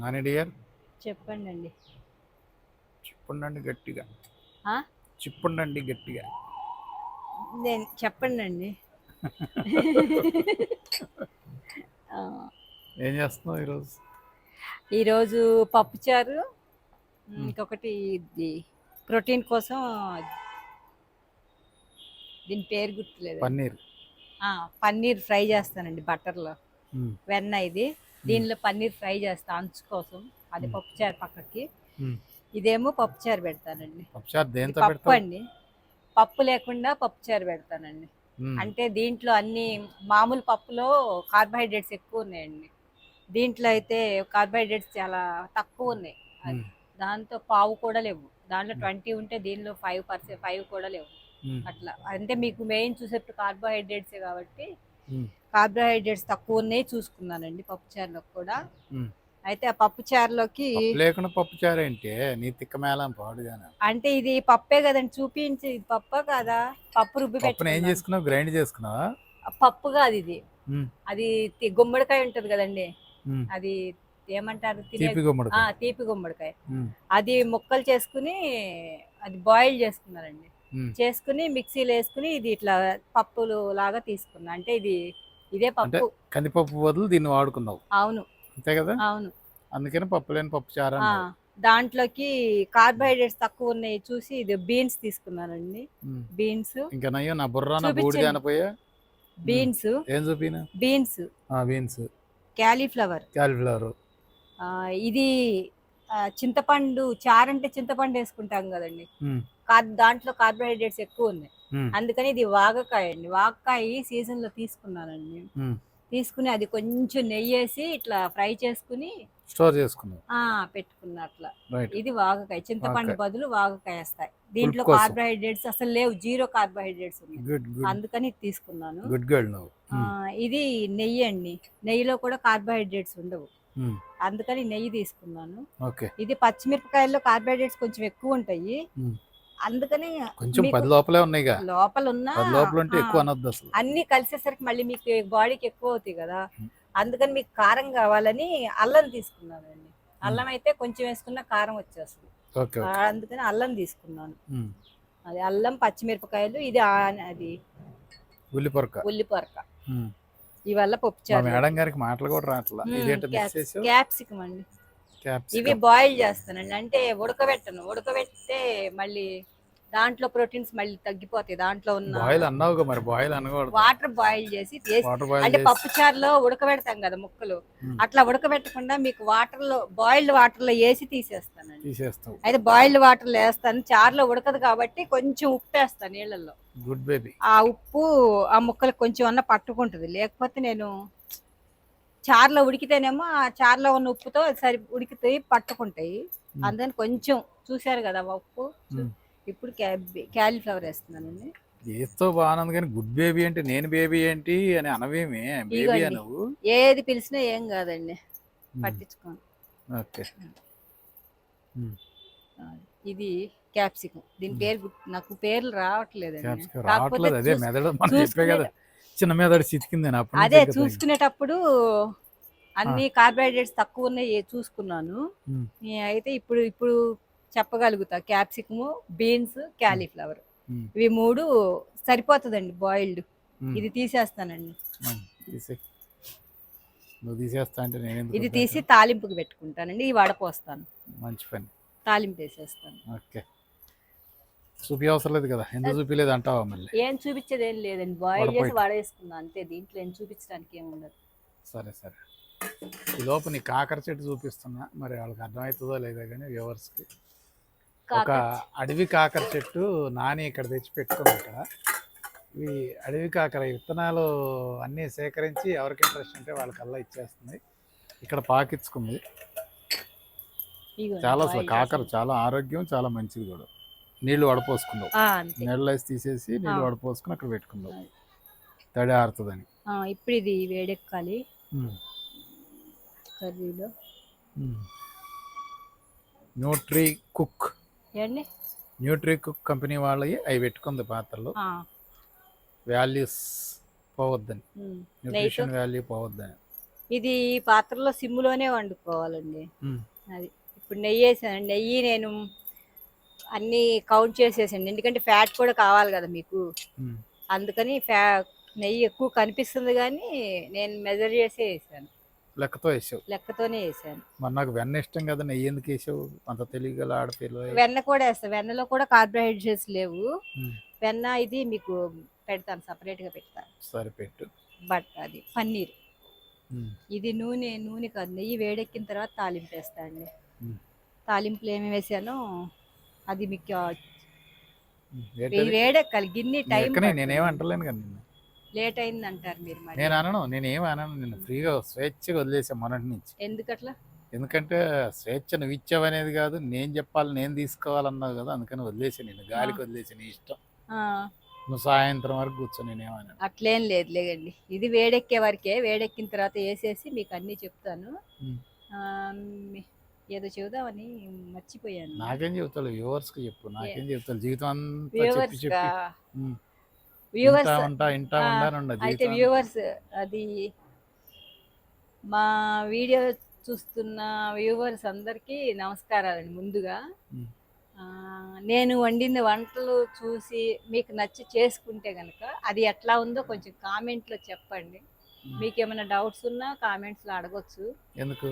Nani dear. చెప్పండి అండి చిప్పుండండి గట్టిగా? చిప్పుండండి గట్టిగా. నేను చెప్పండి అండి ఏం చేస్తున్నావు ఈరోజు? ఈరోజు పప్పుచారు ఇంకొకటి ఇది ప్రోటీన్ కోసం దీని పేరు గుర్తులేదు పన్నీర్. పన్నీర్ ఫ్రై చేస్తానండి బటర్లో. వెన్న ఇది. దీనిలో పన్నీర్ ఫ్రై చేస్తా అంచు కోసం అది. పప్పుచారు పక్కకి. ఇదేమో పప్పుచారు పెడతానండి పప్పు అండి పప్పు లేకుండా పప్పుచారు పెడతానండి. అంటే దీంట్లో అన్ని మామూలు పప్పులో కార్బోహైడ్రేట్స్ ఎక్కువ ఉన్నాయండి దీంట్లో అయితే కార్బోహైడ్రేట్స్ చాలా తక్కువ ఉన్నాయి. దాంతో పావు కూడా లేవు దాంట్లో. ట్వంటీ ఉంటే దీనిలో ఫైవ్ పర్సెంట్ ఫైవ్ కూడా లేవు. అట్లా అంటే మీకు మెయిన్ చూసేప్పుడు కార్బోహైడ్రేట్స్ కాబట్టి. కార్బోహైడ్రేట్స్ తక్కువ ఉన్నాయి చూసుకున్నానండి పప్పుచారులో కూడా. అయితే ఆ పప్పుచారులోకి పప్పు లేకుండా పప్పుచారు ఏంటి? నీ పాడుగానే? అంటే ఇది పప్పే కదండి చూపించి ఇది పప్ప కదా? పప్పు రుబ్బి ఏం. చేసుకున్నావు? గ్రైండ్ చేసుకున్నావా? పప్పు కాదు ఇది. అది గుమ్మడికాయ ఉంటది కదండి. అది ఏమంటారు? తీపి గుమ్మడి ఆ, తీపి గుమ్మడికాయ. అది ముక్కలు చేసుకుని అది బాయిల్ చేసుకున్నారండి చేసుకుని మిక్సీలో వేసుకుని ఇది ఇట్లా పప్పులు లాగా తీసుకున్నా. అంటే ఇది ఇదే పప్పు. కందిపప్పు బదులు దీన్ని వాడుకున్నావు. అవును. అంతే కదా? అవును. అందుకని పప్పు లేని పప్పు చారు. దాంట్లోకి కార్బోహైడ్రేట్స్ తక్కువ ఉన్నాయి చూసి ఇది బీన్స్ తీసుకున్నానండి. బీన్స్. ఇంకా నయ్యో నా బుర్ర నా. బూడిద అనపోయా బీన్స్. ఏం చూపినా? బీన్స్. బీన్స్. క్యాలీఫ్లవర్. క్యాలిఫ్లవర్. ఇది చింతపండు చారు అంటే చింతపండు వేసుకుంటాం కదండి. దాంట్లో కార్బోహైడ్రేట్స్ ఎక్కువ ఉన్నాయి అందుకని ఇది వాగకాయ అండి వాగకాయ సీజన్లో తీసుకున్నానండి. తీసుకుని అది కొంచెం నెయ్యి వేసి ఇట్లా ఫ్రై చేసుకుని స్టోర్ చేసుకున్నావు ఆ పెట్టుకున్నా అట్లా. ఇది వాగకాయ. చింతపండు. బదులు వాగకాయ వస్తాయి. దీంట్లో. కార్బోహైడ్రేట్స్ అసలు లేవు. జీరో కార్బోహైడ్రేట్స్ ఉన్నాయి. అందుకని తీసుకున్నాను. ఇది నెయ్యి అండి. నెయ్యిలో కూడా కార్బోహైడ్రేట్స్ ఉండవు. అందుకని నెయ్యి తీసుకున్నాను. ఇది పచ్చిమిరపకాయల్లో కార్బోహైడ్రేట్స్ కొంచెం ఎక్కువ ఉంటాయి. అందుకని కొంచెం పది లోపలే ఉన్నాయిగా. లోపల ఉన్న లోపల ఉంటే ఎక్కువ అనొద్దు అసలు. అన్ని కలిసేసరికి మళ్ళీ మీకు బాడీకి ఎక్కువ అవుతాయి కదా. అందుకని మీకు కారం కావాలని అల్లం తీసుకున్నానండి. అల్లం అయితే కొంచెం వేసుకున్న కారం వచ్చేస్తుంది. అందుకని అల్లం తీసుకున్నాను. అది అల్లం పచ్చిమిరపకాయలు ఇది అది ఉల్లి పొరక ఉల్లిపొరక. మ్మ్. ఇవల్ల మా పప్పుచారు మేడం గారికి మాటలు కూడా రావట్లా మ్మ్, ఇదేంటో మిస్ క్యాప్స్- చేసావు క్యాప్సికం అండి. ఇవి బాయిల్ చేస్తానండి. అంటే ఉడకబెట్టను. ఉడకబెడితే మళ్ళీ దాంట్లో ప్రోటీన్స్ మళ్ళీ తగ్గిపోతాయి. దాంట్లో ఉన్న బాయిల్ అన్నావుగా మరి. బాయిల్ అనకూడదు. వాటర్ బాయిల్ చేసి అంటే పప్పు చారులో ఉడకబెడతాం కదా ముక్కలు. మ్మ్. అట్లా ఉడకబెట్టకుండా మీకు వాటర్లో బాయిల్డ్ వాటర్లో వేసి తీసేస్తానండి. తీసేస్తావు. అయితే బాయిల్డ్ వాటర్లో వేస్తాను. చారులో ఉడకదు కాబట్టి కొంచెం ఉప్పు వేస్తాను నీళ్ళల్లో. గుడ్ బేబీ ఆ ఉప్పు ఆ ముక్కలకు కొంచెం అన్న పట్టుకుంటుంది. లేకపోతే నేను చారులో ఉడికితేనేమో ఆ చారులో ఉన్న ఉప్పుతో సరి ఉడికితే పట్టుకుంటాయి. అందుకని కొంచెం చూశారు కదా ఉప్పు. ఇప్పుడు క్యాలీఫ్లవర్ వేస్తున్నానండి. ఏస్తో బాగుంది కానీ గుడ్ బేబీ అంటే నేను బేబీ ఏంటి అని అనవేమి. బేబీ. నువ్వు ఏది పిలిచినా ఏం కాదండి. మ్మ్. పట్టించుకోండి ఓకే. ఇది క్యాప్సికం. దీని పేరు నాకు పేర్లు రావట్లేదు చిన్న మెదడు చితికింది అదే చూసుకునేటప్పుడు అన్ని కార్బోహైడ్రేట్స్ తక్కువ ఉన్నాయి చూసుకున్నాను అయితే ఇప్పుడు ఇప్పుడు చెప్పగలుగుతా క్యాప్సికము బీన్స్ క్యాలీఫ్లవర్. ఇవి మూడు సరిపోతుందండి బాయిల్డ్. ఇది తీసేస్తానండి మ్మ్. తీసేయ్. నువ్వు తీసేస్తా అంటే నేను ఎందుకు ఇది? తీసి తాలింపుకి పెట్టుకుంటానండి ఈ వడపోస్తాను మంచి పని తాలింపు వేసేస్తాను ఓకే చూపి అవసరం లేదు కదా. ఎందుకు చూపిలేదు అంటావా మళ్ళీ? ఏం చూపించేది ఏం లేదండి బాయిల్ చేసి వడపోయి. వడేసుకున్నాను అంతే దీంట్లో ఏం చూపించడానికి ఏం ఉండదు. సరే సరే. ఈ లోపు నీ కాకర చెట్టు చూపిస్తున్నా. మరి వాళ్ళకి అర్థమవుతుందో లేదో కానీ వ్యూవర్స్కి. ఒక అడవి కాకర చెట్టు నాని ఇక్కడ తెచ్చి పెట్టుకుంది ఇక్కడ. ఇవి అడవి కాకర విత్తనాలు అన్నీ సేకరించి ఎవరికి ఇంట్రెస్ట్ ఉంటే వాళ్ళకల్లా ఇచ్చేస్తుంది. ఇక్కడ పాకించుకుంది ఇగోండి, చాలా అసలు కాకర. చాలా ఆరోగ్యం చాలా మంచిది కూడా. నీళ్ళు వడపోసుకున్నావు. అంతే. నీళ్ళు తీసేసి నీళ్ళు ఆ. వడపోసుకుని అక్కడ పెట్టుకున్నావు. అది. తడి ఆరుతుందని. ఇప్పుడు ఇది వేడెక్కాలి. కర్రీలో. Nutri Cook. ఏమండి న్యూట్రీ కుక్ కంపెనీ వాళ్ళవి అవి పెట్టుకుంది పాత్రలో. వాల్యూస్ పోవద్దని. న్యూట్రిషన్ వాల్యూ పోవద్దని. ఇది ఈ పాత్రలో సిమ్ములోనే వండుకోవాలండి. అది. ఇప్పుడు నెయ్యి వేసాను నెయ్యి నేను అన్ని కౌంట్ చేసేసాను ఎందుకంటే ఫ్యాట్ కూడా కావాలి కదా మీకు. ఉమ్. అందుకని ఫ్యా నెయ్యి ఎక్కువ కనిపిస్తుంది కానీ నేను మెజర్ చేసే వేసాను. లెక్కతో వేసావు. లెక్కతోనే వేసాను. మరి నాకు వెన్న ఇష్టం కదా నెయ్యి ఎందుకు వేసావు? అంత తెలియగల ఆడపిల్ల వెన్న కూడా వేస్తాను వెన్నలో కూడా కార్బోహైడ్రేట్స్ లేవు. ఉమ్. వెన్న ఇది మీకు పెడతాను సపరేట్గా పెడతాను. సరే పెట్టు. బట్ అది పన్నీర్. ఉమ్. ఇది నూనె నూనె కాదు నెయ్యి వేడెక్కిన తర్వాత తాలింపు వేస్తానండి ఉమ్. తాలింపులు ఏమి వేసానో అది మీకు? వేడెక్కాలి గిన్నె టైం ఎక్కనే నేనేం అంటలేను కదా నిన్ను. లేట్ అయింది అంటారు మీరు మరి. నేను అనను నేనేం అనను నిన్ను. ఫ్రీగా స్వేచ్ఛగా వదిలేసాను మొన్నటి నుంచి. ఎందుకట్లా? ఎందుకంటే స్వేచ్ఛ నువ్వు ఇచ్చావనేది కాదు నేను చెప్పాలి నేను తీసుకోవాలన్నావు కదా అందుకని వదిలేసి నేను గాలికి వదిలేసి నీ ఇష్టం. నువ్వు సాయంత్రం వరకు కూర్చో నేనేమన్నా అట్లేం లేదు లేదండి. ఇది వేడెక్కే వరకే వేడెక్కిన తర్వాత వేసేసి మీకు అన్నీ చెప్తాను. ఏదో చెబుదామని మర్చిపోయాను. నాకేం చెబుతావు వ్యూవర్స్కి చెప్పు. నాకేం చెబుతావు జీవితం అంతా చెప్పి వ్యూవర్స్ చెప్పి అయితే వ్యూవర్స్ అది మా వీడియో చూస్తున్న వ్యూవర్స్ అందరికీ నమస్కారాలండి ముందుగా. నేను వండిన వంటలు చూసి మీకు నచ్చి చేసుకుంటే కనుక అది ఎట్లా ఉందో కొంచెం కామెంట్లో చెప్పండి. మీకు ఏమైనా డౌట్స్ ఉన్నా కామెంట్స్లో అడగొచ్చు. ఎందుకు?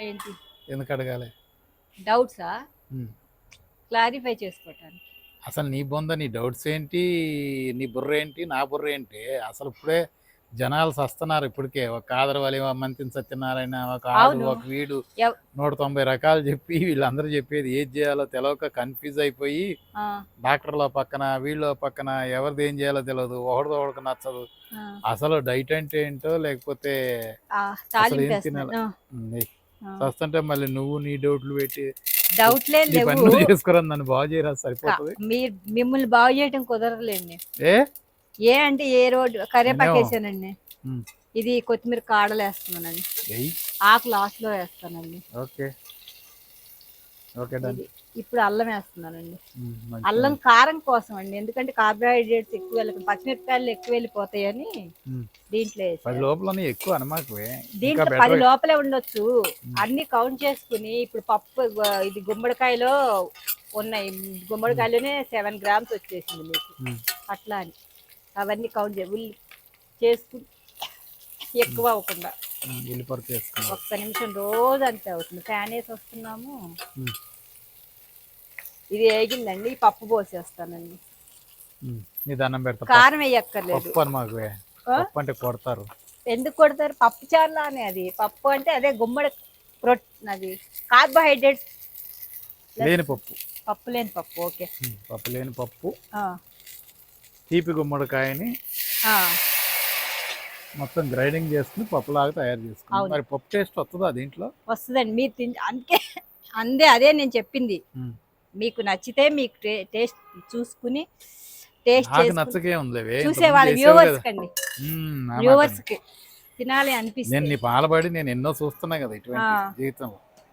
ఏంటి? ఎందుకు అడగాలి? డౌట్సా. క్లారిఫై చేసుకోవటానికి. అసలు నీ బొంద నీ డౌట్స్ ఏంటి? నీ బుర్ర ఏంటి? నా బుర్ర ఏంటి? అసలు ఇప్పుడే జనాలు సస్తున్నారు ఇప్పటికే. ఒక ఆదరవాలి మంతిని సత్యనారాయణ ఒక ఆడు. ఒక వీడు. నూట తొంభై రకాలు చెప్పి వీళ్ళందరూ చెప్పేది ఏది చేయాలో తెలియక కన్ఫ్యూజ్ అయిపోయి డాక్టర్ల పక్కన వీళ్ళ పక్కన ఎవరిది ఏం చేయాలో తెలియదు ఒకటితో ఒకటి నచ్చదు. అసలు డైట్ అంటే ఏంటో లేకపోతే ఏం. తినాలి? చస్తుంటే మళ్ళీ నువ్వు నీ డౌట్లు పెట్టి డౌట్లే లేవు. నువ్వు చేసుకురా నన్ను బాగు చేయరా? సరిపోతుంది. మీరు మిమ్మల్ని బాగు చేయడం కుదరదులేండి. ఏ? ఏ అంటే ఏ రోడ్డు కరేపాకు ఏమో. వేసానండి. ఇది కొత్తిమీర కాడలు వేస్తున్నానండి ఆకు లాస్ట్లో వేస్తానండి. ఓకే. ఇప్పుడు అల్లం వేస్తున్నానండి. అల్లం కారం కోసం అండి ఎందుకంటే కార్బోహైడ్రేట్స్ ఎక్కువ వెళ్ళి పచ్చిమిరపకాయలు ఎక్కువ వెళ్ళిపోతాయని. దీంట్లో పది వేసాను లోపల ఎక్కువ దీంట్లో పది లోపలే ఉండొచ్చు. అన్ని కౌంట్ చేసుకుని ఇప్పుడు పప్పు ఇది గుమ్మడికాయలో ఉన్నాయి. గుమ్మడికాయలోనే సెవెన్ గ్రామ్స్ వచ్చేసింది మీకు. అట్లా అని. అవన్నీ కౌంట్ చేసుకుని ఎక్కువ అవ్వకుండా. ఒక్క నిమిషం రోజు అంతే అవుతుంది. ఫ్యాన్ వేసి వస్తున్నాము. ఇది వేగిందండి ఈ పప్పు పోసేస్తానండి. నీ దండం పెడతా. కారం వేయక్కర్లేదు. పప్పు? పప్పు అంటే కొడతారు. ఎందుకు కొడతారు? పప్పు చారులా అని అది. పప్పు అంటే అదే గుమ్మడి ప్రోట్ అది కార్బోహైడ్రేట్స్ లేని పప్పు. పప్పు లేని పప్పు ఓకే. పప్పు లేని పప్పు. తీపి గుమ్మడికాయని మొత్తం గ్రైండింగ్ చేసుకుని పప్పులాగా తయారు చేసుకున్నాం అవును. మరి పప్పు టేస్ట్ వస్తుందా దీంట్లో వస్తుందండి మీరు తింటే అందుకే అందే అదే నేను చెప్పింది ఉమ్. మీకు నచ్చితే మీకు టే- టేస్ట్ చూసుకుని టేస్ట్ నాకు చేసుకుని నచ్చకే ఉందిలేవే చూసే ఇంతకుముందు వాళ్ళ చేసావు వ్యూవర్స్ కదా. కండి ఉమ్, నా మాట వ్యూవర్స్ విను. కి తినాలి నేను అనిపిస్తుంది పాలబడి నేను ఎన్నో చూస్తున్నా కదా ఇటువంటి ఆ. జీవితం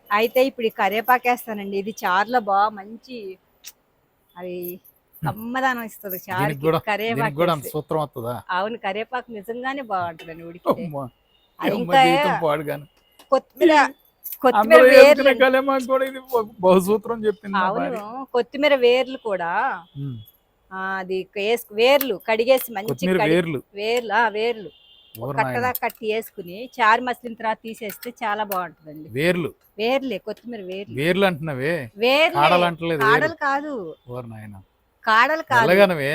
అయితే ఇప్పుడు ఈ కరివేపాకు వేస్తానండి ఇది చారులో బాగా మంచి అది కమ్మదానం ఇస్తుంది చారుకి కరివేపాకు. సూత్రం వస్తుందా అవును కరివేపాకు నిజంగానే బాగుంటుందండి ఇంకా పాడుగాను. కొత్తిమీర కొత్తిమీర వేర్లు. బహుసూత్రం చెప్పింది అవును. కొత్తిమీర వేర్లు కూడా. అది వేర్లు కడిగేసి మంచి వేర్లు. వేర్లు ఆ వేర్లు. కట్టదా. కట్టి వేసుకుని చారు మసిలిన తర్వాత తీసేస్తే చాలా బాగుంటుందండి. వేర్లు. వేర్లే కొత్తిమీర వేర్లు. వేర్లు అంటున్నావే? వేర్లే. కాడలు కాడలు కాదు. కాడలు కాదు మెల్లగానవే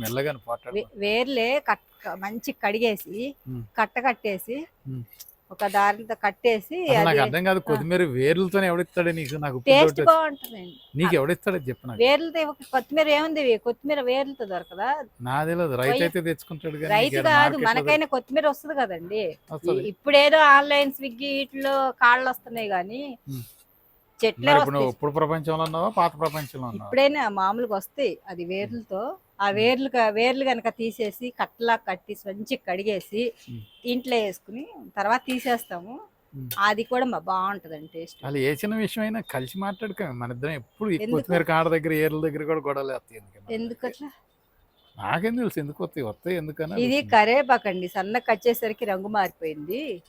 మెల్లగాను పోటాడు వే- వేర్లే కట్ మంచి కడిగేసి ఉమ్. కట్ట కట్టేసి ఉమ్. ఒక దారితో కట్టేసి అసలు నాకు అది అర్థం కాదు కొత్తిమీర వేర్లతోనే ఎవడిస్తాడు నీకు నాకు ఇప్పుడు టేస్ట్. బాగుంటుందండి నీకు ఎవడిస్తాడో చెప్పు నాకు వేర్లతో ఇవ్వక- కొత్తిమీర ఏముంది కొత్తిమీర వేర్లతో దొరకదా నా తెలియదు రైతు అయితే తెచ్చుకుంటాడు కానీ రైతు కాదు మనకైనా కొత్తిమీర వస్తుంది కదండి వస్తది. ఇ- ఇప్పుడు ఏదో ఆన్లైన్ స్విగ్గీ వీటిలో కాళ్ళు వస్తున్నాయి కానీ ఉమ్. చెట్లే ఇప్పుడు నువ్వు వస్తాయి. ఇప్పుడు ప్రపంచంలో ఉన్నావా? పాత ప్రపంచంలో ఇప్పుడైనా మామూలుగా వస్తాయి. అది వేర్లతో ఆ వేర్లు వేర్లు కనుక తీసేసి కట్టలా కట్టి మంచి కడిగేసి. ఇంట్లో వేసుకుని తర్వాత తీసేస్తాము. అది కూడా మా బాగుంటదండి టేస్ట్. వాళ్ళు ఏ చిన్న విషయం అయినా కలిసి మాట్లాడుకో మన ఇద్దరం ఎప్పుడు? కొత్తిమీర కాడ దగ్గర ఏర్ల దగ్గర కూడా గొడవలు వస్తాయి ఎందుకని? నాకేం తెలుసు ఎందుకు వస్తాయి వస్తాయి ఎందుకని ఇది. కరేపాకండి. సన్న కచ్చేసరికి రంగు మారిపోయింది.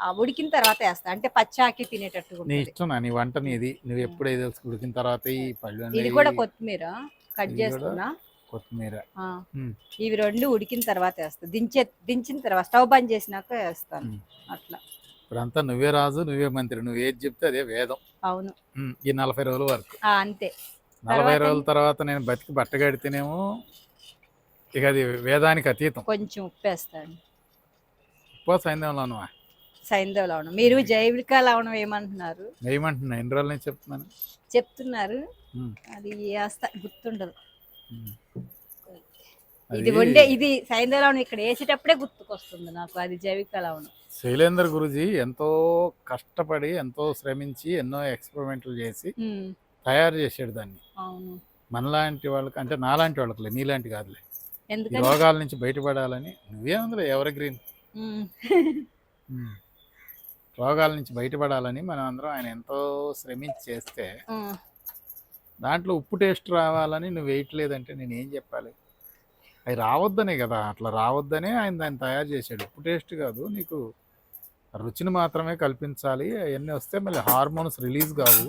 ఆ, ఉడికిన తర్వాత వేస్తా. అంటే పచ్చాకి తినేటట్టుగా నీ. ఇష్టం నా నీ వంట నీది. నువ్వు ఎప్పుడు ఏదో ఉడికిన తర్వాత ఈ పళ్ళు ఇది కూడా కొత్తిమీర కట్ చేసుకున్నా. కొత్తిమీర. ఇవి రెండు ఉడికిన తర్వాత వేస్తా. దించే దించిన తర్వాత స్టవ్ బంద్ చేసినాక వేస్తాను. అట్లా. ఇప్పుడంతా నువ్వే రాజు నువ్వే మంత్రి. నువ్వు ఏది చెప్తే అదే వేదం. అవును. ఈ నలభై రోజుల వరకు. అంతే. నలభై రోజుల తర్వాత నేను బతికి బట్టగడితేనేమో ఇక అది వేదానికి అతీతం. కొంచెం ఉప్పు వేస్తాను ఉప్పు సైన్యంలోను సైంధవ లవణం మీరు జైవిక లవణం ఏమంటున్నారు? వేయమంటున్నా ఎన్ని రోజుల నుంచి చెప్తున్నాను? చెప్తున్నారు. అది వేస్తా గుర్తుండదు. ఇది వండే ఇది సైంధవ లవణం ఇక్కడ వేసేటప్పుడే గుర్తుకొస్తుంది నాకు అది జైవిక లవణం శైలేందర్ గురుజీ ఎంతో కష్టపడి ఎంతో శ్రమించి ఎన్నో ఎక్స్పెరిమెంట్లు చేసి తయారు చేసాడు దాన్ని. అవును. మనలాంటి వాళ్ళకి అంటే నాలాంటి వాళ్ళకి నీలాంటి కాదులే. రోగాల నుంచి బయటపడాలని నువ్వేముందిలే ఎవరి గ్రీన్ రోగాల నుంచి బయటపడాలని మనం అందరం ఆయన ఎంతో శ్రమించి చేస్తే దాంట్లో ఉప్పు టేస్ట్ రావాలని నువ్వు వేయట్లేదంటే నేను ఏం చెప్పాలి? అవి రావద్దనే కదా అట్లా రావద్దనే ఆయన దాన్ని తయారు చేశాడు. ఉప్పు టేస్ట్ కాదు నీకు రుచిని మాత్రమే కల్పించాలి. అవన్నీ వస్తే మళ్ళీ హార్మోన్స్ రిలీజ్ కావు.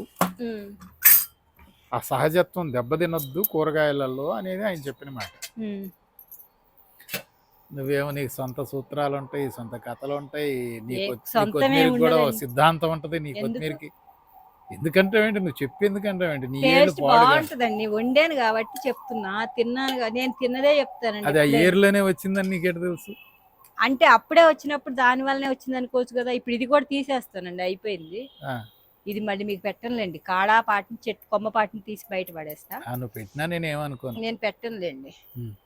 ఆ సహజత్వం దెబ్బతినొద్దు కూరగాయలలో అనేది ఆయన చెప్పిన మాట. నువ్వేమో నీకు సొంత సూత్రాలు ఉంటాయి సొంత కథలు ఉంటాయి నీ ఏ- కొ- నీ సొంతమే కొత్తిమీరికి కూడా. సిద్ధాంతం ఉంటది నీ? కొత్తిమీరికి ఎందుకంటే ఏంటి నువ్వు చెప్పి ఎందుకంటే ఏంటి నీ ఏళ్ళు బాగుంటదండి వండాను కాబట్టి చెప్తున్నా తిన్నాను నేను తిన్నదే చెప్తానండి అది ఆ. ఏర్లోనే వచ్చిందని నీకెట తెలుసు అంటే అప్పుడే వచ్చినప్పుడు దాని వల్లనే వచ్చింది అనుకోవచ్చు కదా ఇప్పుడు ఇది కూడా తీసేస్తానండి అయిపోయింది ఇది మళ్ళీ మీకు పెట్టనులేండి. కాడా పాటిని చెట్టు కొమ్మ పాటిని తీసి బయట పడేస్తా. నువ్వు పెట్టినా నేను ఏమనుకోను నేను పెట్టనులేండి.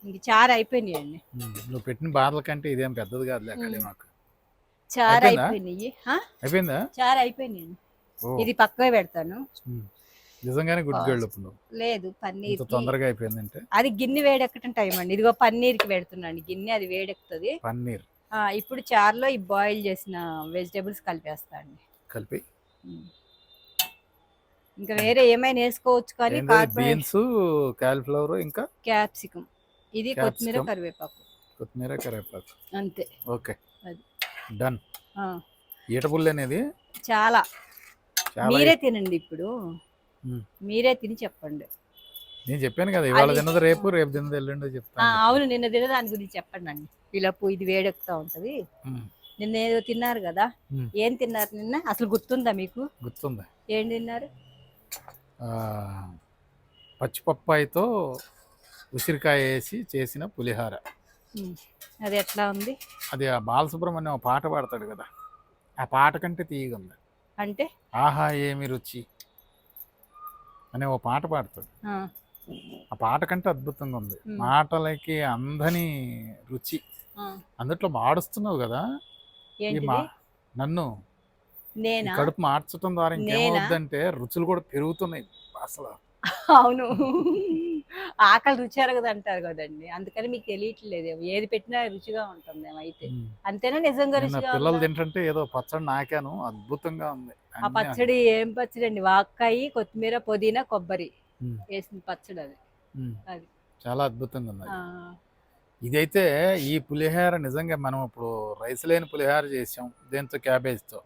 ఇంక చారు అయిపోయినాయండి. నువ్వు పెట్టిన బాధల కంటే ఇదేం పెద్దది కాదులే ఉమ్. మాకు. చారు అయిపోయిందా? అయిపోయినాయి? అయిపోయిందా? చారు అయిపోయినాయండి. ఇది పక్కగా పెడతాను. నిజంగానే ఇప్పుడు. నువ్వు లేదు పన్నీర్ తొందరగా అయిపోయిందంటే? అది గిన్నె వేడెక్కటం టైం అండి. ఇదిగో పన్నీర్కి పెడుతున్నాను. గిన్నె అది వేడెక్కుతుంది. పన్నీర్. ఆ, ఇప్పుడు చారులో ఈ బాయిల్ చేసిన వెజిటేబుల్స్ కలిపేస్తా అండి. కలిపి. ఇంకా వేరే ఏమైనా వేసుకోవచ్చు కానీ బీన్స్ కాలిఫ్లవర్ ఇంకా క్యాప్సికం. ఇది కొత్తిమీర. కరివేపాకు. కొత్తిమీర కరివేపాకు. అంతే. ఓకే. అది. డన్. ఈటపుల్లి అనేది చాలా. మీరే తినండి ఇప్పుడు. మీరే తిని చెప్పండి. నేను చెప్పాను కదా ఇవాళ తిన్నది రేపు రేపు తిన్నది ఎల్లుండి చెప్తాను. అవును నిన్న తిన దాని గురించి చెప్పండి అండి ఇలాపు ఇది వేడెక్కుతా ఉంటది. నిన్న ఏదో తిన్నారు కదా. ఏం తిన్నారు నిన్న? అసలు గుర్తుందా మీకు? గుర్తుంది? ఏం తిన్నారు? పచ్చిపప్పాయితో ఉసిరికాయ వేసి చేసిన పులిహార. అది ఎట్లా ఉంది? అది ఆ బాలసుబ్రహ్మణ్యం పాట పాడతాడు కదా ఆ పాట కంటే తీయగా ఉంది. అంటే? ఆహా ఏమి రుచి? అనే ఓ పాట పాడతాడు. ఆ, పాట కంటే అద్భుతంగా ఉంది. మాటలకి అందని రుచి. అందుట్లో మాడుస్తున్నావు కదా ఈ మా నన్ను నేనా? కడుపు మార్చడం ద్వారా నేనా? ఇంకేమవుద్దంటే రుచులు కూడా పెరుగుతున్నాయి. అసలు. అవును. ఆకలి రుచి అరగదు అంటారు కదండి. అందుకని మీకు తెలియట్లేదు. ఏది పెట్టినా రుచిగా ఉంటుంది అయితే. అంతేనా? నిజంగా రుచిగా పిల్లలు? తింటుంటే ఏదో పచ్చడి నాకాను. అద్భుతంగా ఉంది. ఆ పచ్చడి ఏం పచ్చడి అండి వాక్కాయి కొత్తిమీర పుదీనా కొబ్బరి వేసిన పచ్చడి అది. అది. చాలా అద్భుతంగా ఉంది ఇదైతే ఈ పులిహోర నిజంగా మనం ఇప్పుడు రైస్ లేని పులిహోర చేసాం. దేంతో? క్యాబేజ్తో.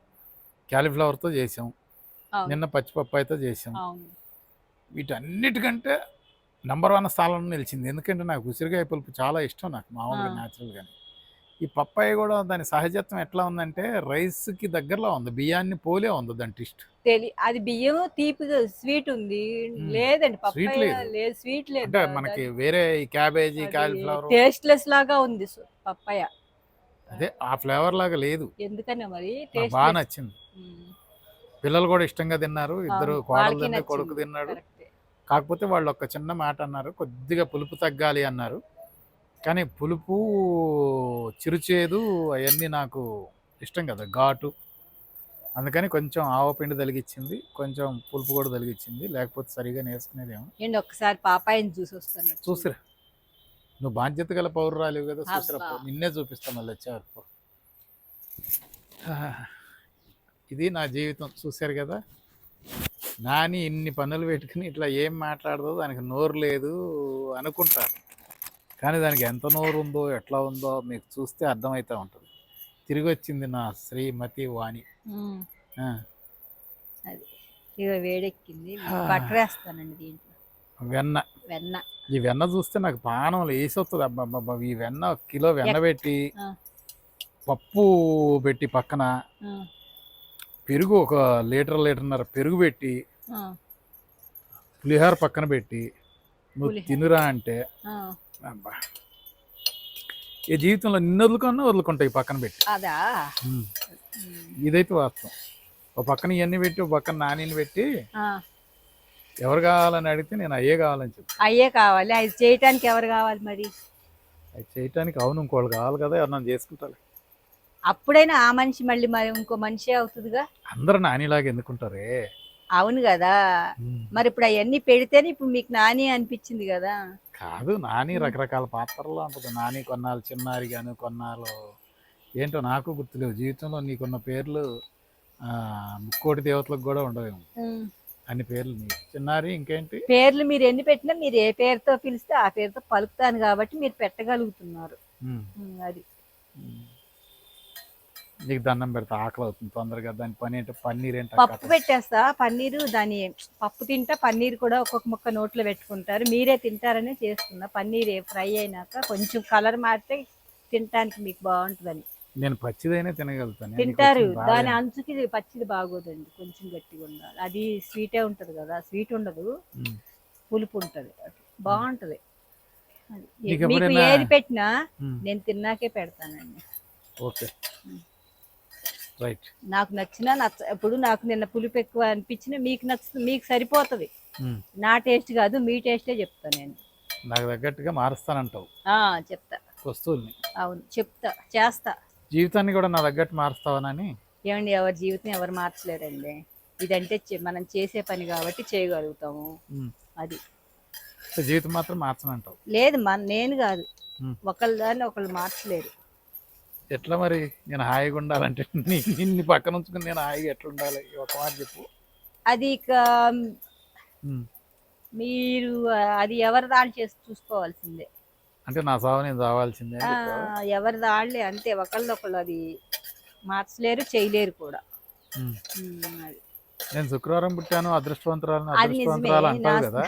క్యాలీఫ్లవర్తో చేసాం. నిన్న పచ్చిపప్పాయితో చేసాం. వీటన్నిటికంటే నంబర్ వన్ స్థానంలో నిలిచింది. ఎందుకంటే నాకు ఉసిరికాయ పులుపు చాలా ఇష్టం నాకు మామూలుగా. న్యాచురల్గానే. ఈ పప్పాయి కూడా దాని సహజత్వం ఎట్లా ఉందంటే రైస్కి దగ్గరలో ఉంది. బియ్యాన్ని పోలే ఉంది దాని టేస్ట్. అది బియ్యం తీపి స్వీట్ ఉంది. లేదండి పప్పాయ లేదు. స్వీట్ లేదు అంటే మనకి వేరే క్యాబేజీ క్యాలీఫ్లవర్ టేస్ట్లెస్ లాగా ఉంది. పప్పాయ. అదే ఆ ఫ్లేవర్ లాగా లేదు. ఎందుకని మరి బాగా నచ్చింది. పిల్లలు కూడా ఇష్టంగా తిన్నారు ఇద్దరు కోడలు. కొడుకు తిన్నాడు. కాకపోతే వాళ్ళు ఒక చిన్న మాట అన్నారు కొద్దిగా పులుపు తగ్గాలి అన్నారు. కానీ పులుపు చిరుచేదు అవన్నీ నాకు ఇష్టం కదా ఘాటు. అందుకని కొంచెం ఆవపిండి తలిగిచ్చింది కొంచెం పులుపు కూడా తలిగిచ్చింది లేకపోతే సరిగా నేర్చుకునేదేమో. ఏంటి ఒక్కసారి పాపాయని చూసి వస్తాను చూసిరా. నువ్వు బాధ్యత గల పౌరురాలివి కదా. పో. నిన్నే చూపిస్తాను మళ్ళీ వచ్చేవారు ఇది నా జీవితం. చూశారు కదా? నాని ఇన్ని పనులు పెట్టుకుని ఇట్లా ఏం మాట్లాడదో దానికి నోరు లేదు అనుకుంటారు. కానీ దానికి ఎంత నోరు ఉందో ఎట్లా ఉందో మీకు చూస్తే అర్థమవుతూ ఉంటుంది. తిరిగి వచ్చింది నా శ్రీమతి వాణి. వేడెక్కింది. వెన్న. వెన్న. ఈ వెన్న చూస్తే నాకు పానం వేసి వస్తుంది అబ్బా ఈ వెన్న కిలో వెన్న పెట్టి. పప్పు పెట్టి పక్కన పెరుగు ఒక లీటర్ లీటర్న్నర పెరుగు పెట్టి పులిహోర పక్కన పెట్టి నువ్వు. తినురా అంటే. అబ్బా. ఈ జీవితంలో నిన్ను వదులుకున్నా వదులుకుంటా ఈ పక్కన పెట్టి. అదా? ఇదైతే వాస్తవం. ఒక పక్కన ఇవన్నీ పెట్టి ఒక పక్కన నానిని పెట్టి ఎవరు కావాలని అడిగితే నేను అయ్యే కావాలని చెప్పి. అయ్యే కావాలి. అది చేయటానికి ఎవరు కావాలి మరి? అది చేయటానికి అవును ఇంకోళ్ళు కావాలి కదా ఎవరన్నా చేసుకుంటారు. అప్పుడైనా ఆ మనిషి మళ్ళీ మరి ఇంకో మనిషి అవుతుందిగా? అందరూ నానిలాగా ఎందుకుంటారే? అవును కదా. మరి ఇప్పుడు అవన్నీ పెడితేనే ఇప్పుడు మీకు నాని అనిపించింది కదా. కాదు నాని రకరకాల పాత్రల్లో ఉంటుంది. నాని కొన్నాళ్ళు చిన్నారి కానీ కొన్నాళ్ళు ఏంటో నాకు గుర్తులేవు. జీవితంలో నీకున్న పేర్లు ఆ, ముక్కోటి దేవతలకు కూడా ఉండవేమో. అన్ని పేర్లు చిన్నారి ఇంకేంటి? పేర్లు మీరు ఎన్ని పెట్టినా మీరు ఏ పేరుతో పిలిస్తే ఆ పేరుతో పలుకుతాను కాబట్టి మీరు పెట్టగలుగుతున్నారు. అది. నీకు దండం పెడతా ఆకలి అవుతుంది తొందరగా. దాని పని ఏంటో పన్నీర్ ఏంటో? పప్పు పెట్టేస్తా. పన్నీరు దాని పప్పు తింటా. పన్నీర్ కూడా ఒక్కొక్క ముక్క నోట్లో పెట్టుకుంటారు. మీరే తింటారనే చేస్తున్నా. పన్నీర్ ఫ్రై అయినాక కొంచెం కలర్ మారితే తినటానికి మీకు బాగుంటుందని. నేను పచ్చిదైనా తినగలుగుతాను. తింటారు. దాని అంచుకి పచ్చిది బాగోదండి. కొంచెం గట్టిగా ఉండాలి. అది స్వీటే ఉంటది కదా స్వీట్ ఉండదు. పులుపు ఉంటది. బాగుంటది. మీకు ఏది పెట్టినా. నేను తిన్నాకే పెడతానండి. ఓకే. రైట్. నాకు నచ్చినా నచ్చ ఇప్పుడు నాకు నిన్న పులుపు ఎక్కువ అనిపించిన మీకు నచ్చుతుంది మీకు సరిపోతుంది. నా టేస్ట్ కాదు మీ టేస్టే చెప్తా నేను. నాకు తగ్గట్టుగా మారుస్తానంటావు. ఆ చెప్తా. వస్తువుల్ని. అవును చెప్తా చేస్తా. జీవితాన్ని కూడా నా తగ్గట్టు మారుస్తావనని? ఏమండి ఎవరి జీవితం ఎవరు మార్చలేరండి. ఇదంటే మనం చేసే పని కాబట్టి చేయగలుగుతాము. అది. జీవితం మాత్రం మార్చనంటావు? లేదు మన నేను కాదు. ఒకళ్ళ దాన్ని ఒకళ్ళు మార్చలేరు. ఎట్లా మరి? నేను హాయిగా ఉండాలంటే నిన్ను పక్కన ఉంచుకుని నేను హాయిగా ఎట్లా ఉండాలి ఒక మాట చెప్పు. అది ఇక. మీరు అది ఎవరి దాన్ని చేసి చూసుకోవాల్సిందే. అంటే నా సావు నేను చావాల్సిందే? ఎవరి దాళ్ళే అంతే. ఒకళ్ళొకళ్ళు అది మార్చలేరు చేయలేరు కూడా. నేను శుక్రవారం పుట్టాను అదృష్టవంతురాలు అది నిజమే. అదృష్టవంతురాలు అంటావు నా- కదా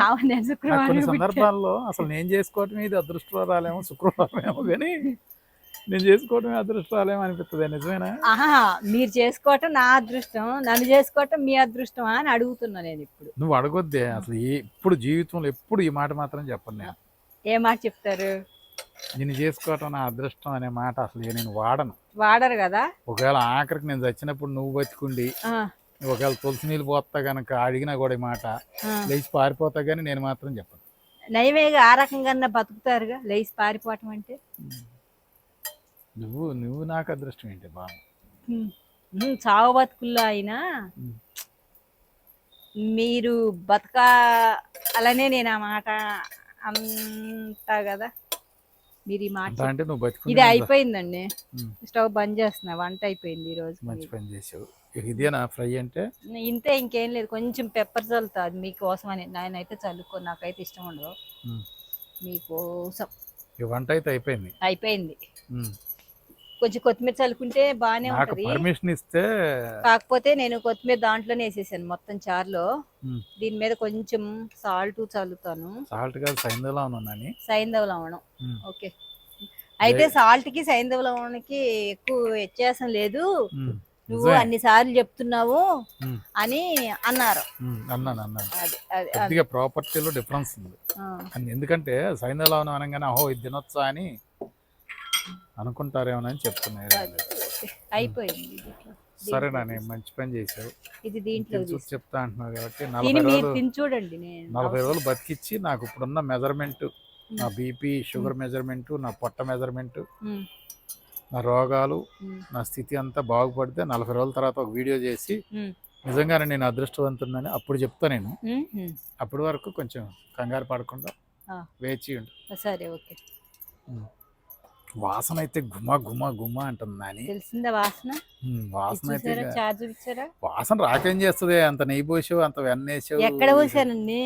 కొన్ని. సందర్భాల్లో అసలు నేను చేసుకోవటం ఇది అదృష్టవరాలేమో శుక్రవారం ఏమో కానీ నేను చేసుకోవటమే అదృష్టవాలేమో అనిపిస్తుంది నిజమేనా? ఆహా మీరు చేసుకోవటం నా అదృష్టం నన్ను చేసుకోవటం మీ అదృష్టం అని అడుగుతున్నా నేను ఇప్పుడు. నువ్వు అడగొద్దే అసలు ఇప్పుడు జీవితంలో ఎప్పుడు ఈ మాట మాత్రం చెప్పను నేను. ఏ మాట చెప్తారు? నేను చేసుకోవటం నా అదృష్టం అనే మాట అసలు నేను వాడను. వాడరు కదా? ఒకవేళ ఆఖరికి నేను చచ్చినప్పుడు నువ్వు బతికుండి ఒకవేళ తులసి నీళ్ళు పోతా కనుక అడిగినా కూడా ఈ మాట. లేచి పారిపోతా కానీ నేను మాత్రం చెప్పను. నయమేగా ఆ రకంగా బతుకుతారుగా? లేచి పారిపోవటం అంటే? నువ్వు నువ్వు నాకు అదృష్టం ఏంటి ఉమ్, చావు బతుకుల్లో అయినా. మీరు బతక అలానే నేను ఆ మాట అంటా కదా. మీరు ఈ మాట అంతా అంటే నువ్వు ఇది బతికుండి అయిపోయిందండి. స్టవ్ బంద్ చేస్తున్నా వంట అయిపోయింది ఈ రోజు మంచి పని చేసావు. ఇదేనా ఫ్రై అంటే? ఇంతే ఇంకేం లేదు. కొంచెం పెప్పర్ చల్లుతా అది మీకోసం అని నేనైతే చల్లుకో నాకైతే ఇష్టం ఉండదు. మీకోసం. వంట అయితే అయిపోయింది? అయిపోయింది. కొంచెం కొత్తిమీర చల్లుకుంటే బాగానే నాకు ఉంటది పర్మిషన్ ఇస్తే కాకపోతే నేను కొత్తిమీర దాంట్లోనే వేసేసాను మొత్తం చారులో. దీని మీద కొంచెం సాల్ట్ చల్లుతాను సాల్ట్ కాదు సైందలా ఉన్నానని సైంధవ లవణం. ఓకే అయితే సాల్ట్కి సైంధవ లవణానికి ఎక్కువ వ్యత్యాసం లేదు. నువ్వు నిజమే. అన్ని సార్లు చెప్తున్నావు. అని అన్నారు. అన్నాను అన్నాను అది అది అది. కొద్దిగా ప్రాపర్టీలో డిఫరెన్స్ ఉంది ఆ, అని ఎందుకంటే అనగానే అహో ఇది తినొచ్చా అని అనుకుంటారేమోనని చెప్తున్నారు. అయిపోయింది. సరేనా నేను మంచి పని చేసావు. ఇది దీంట్లో చెప్తా అంటున్నావు కాబట్టి నలభై రోజులు చూడండి నలభై రోజులు బతికిచ్చి నాకు ఇప్పుడున్న మెజర్మెంట్ నా బీపీ షుగర్ మెజర్మెంట్ నా పొట్ట మెజర్మెంట్ నా రోగాలు నా స్థితి అంతా బాగుపడితే నలభై రోజుల తర్వాత ఒక వీడియో చేసి నిజంగానే నేను అదృష్టవంతుడిని అప్పుడు చెప్తా నేను. అప్పటి వరకు కొంచెం కంగారు పడకుండా. వేచి ఉండు. సరే ఓకే. వాసన అయితే గుమ గుమ గుమ అంటుంది నాని. తెలిసిందా వాసన? వాసన అయితే వాసన రాకేం చేస్తుంది? అంత నెయ్యి పోసావు అంత వెన్న వేసావు ఎక్కడ పోసానండి?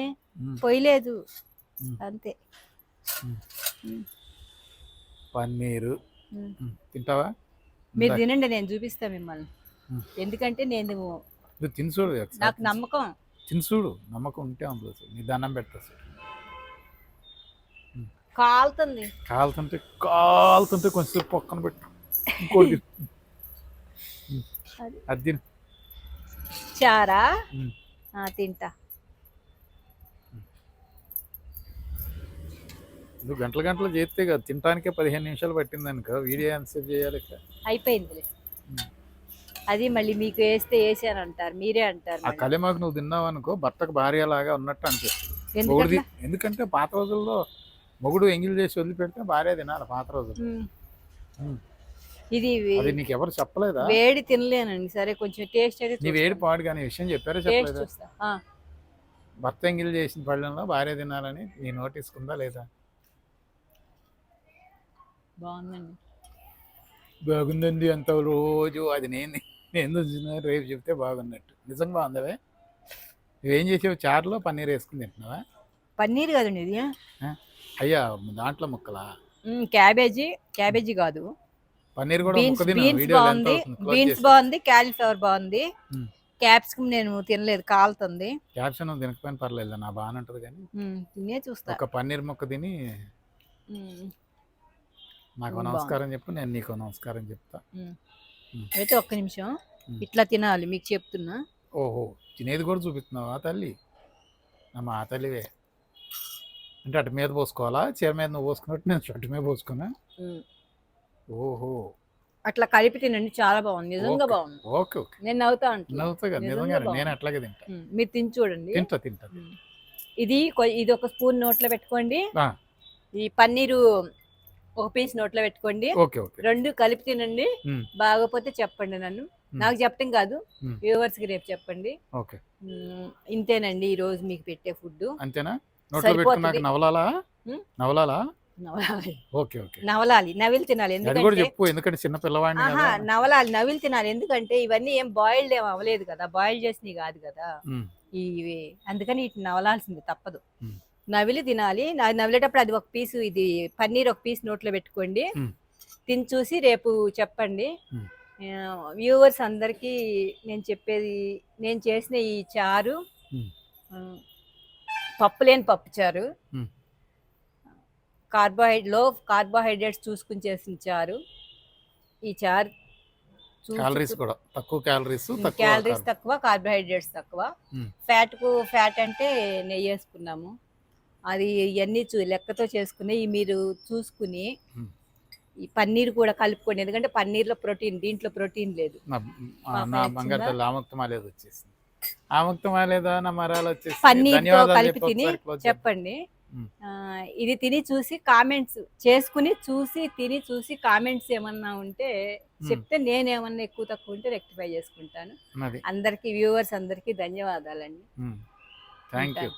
పోయలేదు. అంతే. పన్నీరు. తింటావా? మీరు తినండి నేను చూపిస్తా మిమ్మల్ని. ఎందుకంటే నేను తిని చూడు నాకు నమ్మకం. తిని చూడు నమ్మకం ఉంటే అందులో. నీ దండం చూడు. కాలుతుంది. కాలుతుంటే కాలుతుంటే కొంచెం పక్కన పెట్టు. ఇంకోటి అది. చారా? తింటా. నువ్వు గంటల గంటలు చేస్తే కదా తినటానికే పదిహేను నిమిషాలు పట్టింది అనుకో వీడియో ఎంతసేపు చేయాలి? అయిపోయింది అది మళ్ళీ మీకు వేస్తే వేసాను అంటారు మీరే అంటారు ఆ. కలిమాకు నువ్వు తిన్నావు అనుకో భర్తకు భార్య లాగా ఉన్నట్టు అనిపిస్తుంది. ఎందుకంటే పాత రోజుల్లో మొగుడు ఎంగిల్ చేసి వదిలిపెడితే భార్య తినాలి పాత. ఉమ్. ఇది అది నీకు ఎవరు చెప్పలేదా? వేడి తినలేనండి. సరే కొంచెం టేస్ట్ అయితే నీ వేడి పాడు కానీ విషయం చెప్పారా చెప్పలేదా? భర్త ఎంగిల్ చేసిన పళ్ళెంలో భార్య తినాలని నీ నోటీస్ కుందా లేదా? బాగుందండి. బాగుందండి అంత రోజు. అది నేను నేను చూసిన రేపు చెప్తే బాగున్నట్టు. నిజంగా బాగుందవే. నువ్వేం చేసావు? చారులో పన్నీర్ వేసుకుని తింటున్నావా? పన్నీర్ కదండి ఇది. అయ్యా దాంట్లో ముక్కలా? క్యాబేజీ క్యాబేజీ కాదు. పన్నీర్ కూడా బీన్స్ ముక్క బాగుంది అవుతుంది క్లోజ్ బీన్స్ చేసి బాగుంది క్యాలీఫ్లవర్ బాగుంది. క్యాప్సికమ్ నేను తినలేదు కాలుతుంది. క్యాప్షన్ తినకపోయినా పర్లేదు నా బాగానే ఉంటుంది కానీ తినే చూస్తా. ఒక పన్నీర్ ముక్క తిని నాకు బాగుంది. నమస్కారం చెప్పు నేను నీకు నమస్కారం చెప్తా. ఉమ్. అయితే ఒక్క నిమిషం. ఇట్లా తినాలి మీకు చెప్తున్నా. ఓహో తినేది కూడా చూపిస్తున్నావా తల్లి? నా మా తల్లివే. అంటే అటు మీద పోసుకోవాలా? చీర మీద నువ్వు పోసుకున్నట్టు నేను షర్ట్ మీద పోసుకున్నా. ఓహో. అట్లా కలిపి తినండి చాలా బాగుంది. నిజంగా. బాగుంది. Okay okay. నేను నవ్వుతా నవ్వుతా కదా నిజంగా. నేను అట్లాగే తింటా. మీరు తిని చూడండి. తింటా తింటా. ఇది ఇది ఒక స్పూన్ నోట్లో పెట్టుకోండి. ఈ పన్నీరు ఒక పీస్ నోట్లో పెట్టుకోండి. Okay okay. రెండు కలిపి తినండి. బాగోపోతే చెప్పండి నన్ను. నాకు చెప్పడం కాదు. వ్యూవర్స్కి రేపు చెప్పండి. ఇంతేనండి ఈ రోజు మీకు పెట్టే ఫుడ్ అంతేనా? నోట్లో. పెట్టుకున్నాక నవలాలా. నవలాలా? నవలాలి. Okay okay. నవలాలి. నవిలి తినాలి. ఎందుకంటే చెప్పు ఎందుకంటే చిన్న పిల్లవాడిని నవలాలి. నవిలి తినాలి. ఎందుకంటే ఇవన్నీ ఏం బాయిల్డ్ ఏం అవ్వలేదు కదా. బాయిల్ చేసినవి కాదు కదా. ఇవి. అందుకని ఇటు నవలాల్సింది తప్పదు. నవిలి తినాలి. నవిలేటప్పుడు అది ఒక పీసు ఇది పన్నీర్ ఒక పీస్ నోట్లో పెట్టుకోండి. తిని చూసి రేపు చెప్పండి. వ్యూవర్స్ అందరికీ నేను చెప్పేది నేను చేసిన ఈ చారు పప్పు లేని పప్పు చారు. ఉమ్. కార్బోహైడ్లో కార్బోహైడ్రేట్స్ చూసుకుని చేసిన చారు. ఈ చారు క్యాలరీస్ కూడా. తక్కువ క్యాలరీస్ క్యాలరీస్. తక్కువ కార్బోహైడ్రేట్స్ తక్కువ. ఫ్యాట్కు ఫ్యాట్ అంటే నెయ్యి వేసుకున్నాము. అది ఇవన్నీ చూ లెక్కతో చేసుకుని మీరు చూసుకుని. ఈ పన్నీర్ కూడా కలుపుకోండి. ఎందుకంటే పన్నీర్లో ప్రోటీన్ దీంట్లో ప్రోటీన్ లేదు. నా ఆ, వచ్చేసింది ఆముక్తమాలేదా నా మరాలు వచ్చేసి కలిపి తిని. చెప్పండి. ఇది తిని చూసి కామెంట్స్ చేసుకుని చూసి తిని చూసి కామెంట్స్ ఏమన్నా ఉంటే చెప్తే నేనేమన్నా ఎక్కువ తక్కువ ఉంటే రెక్టిఫై చేసుకుంటాను. అది అందరికి వ్యూవర్స్ అందరికి ధన్యవాదాలండి. Thank you.